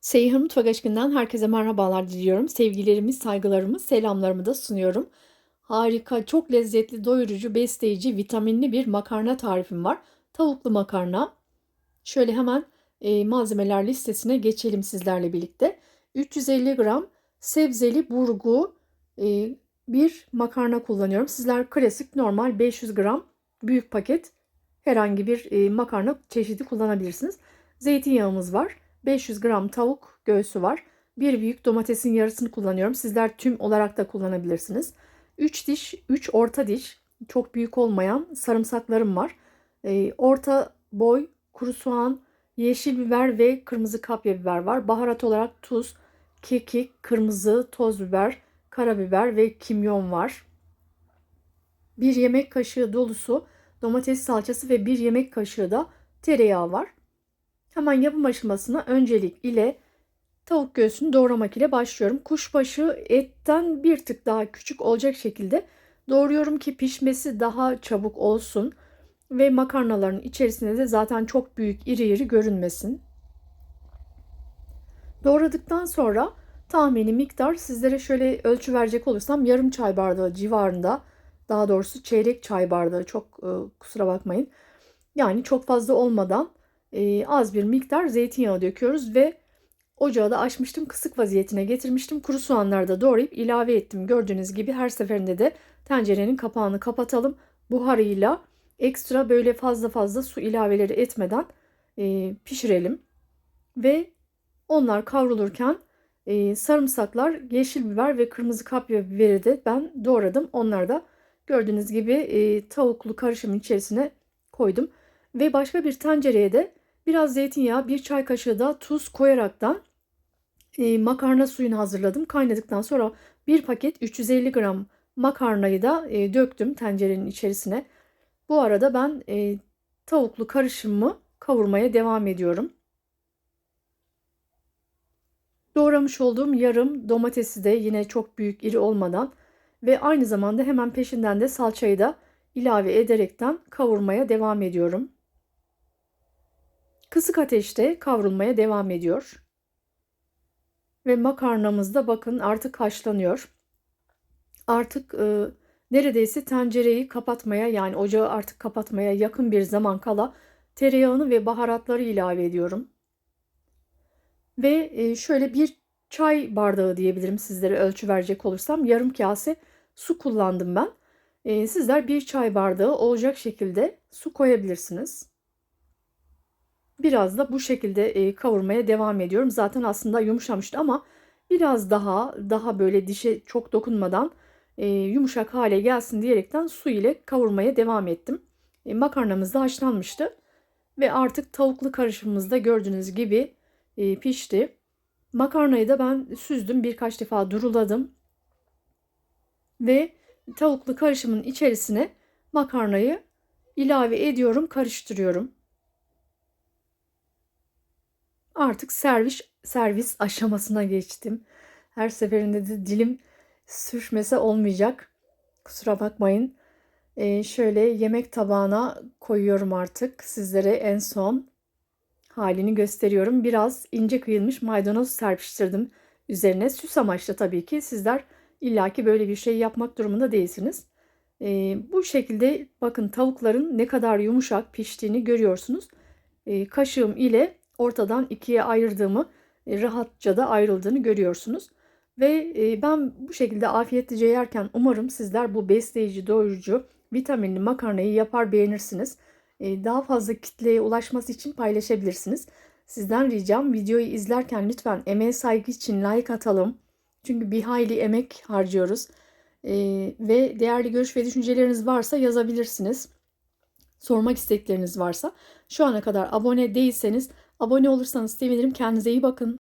Seyhan Mutfak Aşkı'ndan herkese merhabalar diliyorum. Sevgilerimi, saygılarımı, selamlarımı da sunuyorum. Harika, çok lezzetli, doyurucu, besleyici, vitaminli bir makarna tarifim var. Tavuklu makarna. Şöyle hemen e, malzemeler listesine geçelim sizlerle birlikte. 350 gram sebzeli burgu e, bir makarna kullanıyorum. Sizler klasik normal 500 gram büyük paket herhangi bir e, makarna çeşidi kullanabilirsiniz. Zeytinyağımız var. 500 gram tavuk göğsü var. Bir büyük domatesin yarısını kullanıyorum. Sizler tüm olarak da kullanabilirsiniz. 3 diş, 3 orta diş, çok büyük olmayan sarımsaklarım var. E, orta boy kuru soğan, yeşil biber ve kırmızı kapya biber var. Baharat olarak tuz, kekik, kırmızı toz biber, karabiber ve kimyon var. Bir yemek kaşığı dolusu domates salçası ve bir yemek kaşığı da tereyağı var. Hemen yapım aşamasına öncelik ile tavuk göğsünü doğramak ile başlıyorum. Kuşbaşı etten bir tık daha küçük olacak şekilde doğruyorum ki pişmesi daha çabuk olsun ve makarnaların içerisinde de zaten çok büyük iri iri görünmesin. Doğradıktan sonra tahmini miktar sizlere şöyle ölçü verecek olursam yarım çay bardağı civarında daha doğrusu çeyrek çay bardağı çok e, kusura bakmayın. Yani çok fazla olmadan e, az bir miktar zeytinyağı döküyoruz ve ocağı da açmıştım. Kısık vaziyetine getirmiştim. Kuru soğanları da doğrayıp ilave ettim. Gördüğünüz gibi her seferinde de tencerenin kapağını kapatalım. Buharıyla ekstra böyle fazla fazla su ilaveleri etmeden e, pişirelim. Ve onlar kavrulurken e, sarımsaklar, yeşil biber ve kırmızı kapya biberi de ben doğradım. Onları da gördüğünüz gibi e, tavuklu karışımın içerisine koydum. Ve başka bir tencereye de Biraz zeytinyağı, bir çay kaşığı da tuz koyaraktan e, makarna suyunu hazırladım. Kaynadıktan sonra bir paket 350 gram makarnayı da e, döktüm tencerenin içerisine. Bu arada ben e, tavuklu karışımımı kavurmaya devam ediyorum. Doğramış olduğum yarım domatesi de yine çok büyük iri olmadan ve aynı zamanda hemen peşinden de salçayı da ilave ederekten kavurmaya devam ediyorum. Kısık ateşte kavrulmaya devam ediyor. Ve makarnamız da bakın artık haşlanıyor. Artık e, neredeyse tencereyi kapatmaya yani ocağı artık kapatmaya yakın bir zaman kala tereyağını ve baharatları ilave ediyorum. Ve e, şöyle bir çay bardağı diyebilirim sizlere ölçü verecek olursam yarım kase su kullandım ben. E, sizler bir çay bardağı olacak şekilde su koyabilirsiniz. Biraz da bu şekilde kavurmaya devam ediyorum. Zaten aslında yumuşamıştı ama biraz daha daha böyle dişe çok dokunmadan yumuşak hale gelsin diyerekten su ile kavurmaya devam ettim. Makarnamız da haşlanmıştı ve artık tavuklu karışımımız da gördüğünüz gibi pişti. Makarnayı da ben süzdüm birkaç defa duruladım ve tavuklu karışımın içerisine makarnayı ilave ediyorum karıştırıyorum. Artık servis servis aşamasına geçtim. Her seferinde de dilim sürüşmese olmayacak. Kusura bakmayın. Ee, şöyle yemek tabağına koyuyorum artık. Sizlere en son halini gösteriyorum. Biraz ince kıyılmış maydanoz serpiştirdim üzerine. Süs amaçlı tabii ki. Sizler illaki böyle bir şey yapmak durumunda değilsiniz. Ee, bu şekilde bakın tavukların ne kadar yumuşak piştiğini görüyorsunuz. Ee, kaşığım ile ortadan ikiye ayırdığımı e, rahatça da ayrıldığını görüyorsunuz. Ve e, ben bu şekilde afiyetlice yerken umarım sizler bu besleyici, doyurucu, vitaminli makarnayı yapar beğenirsiniz. E, daha fazla kitleye ulaşması için paylaşabilirsiniz. Sizden ricam videoyu izlerken lütfen emeğe saygı için like atalım. Çünkü bir hayli emek harcıyoruz. Ve değerli görüş ve düşünceleriniz varsa yazabilirsiniz. Sormak istekleriniz varsa. Şu ana kadar abone değilseniz Abone olursanız sevinirim. Kendinize iyi bakın.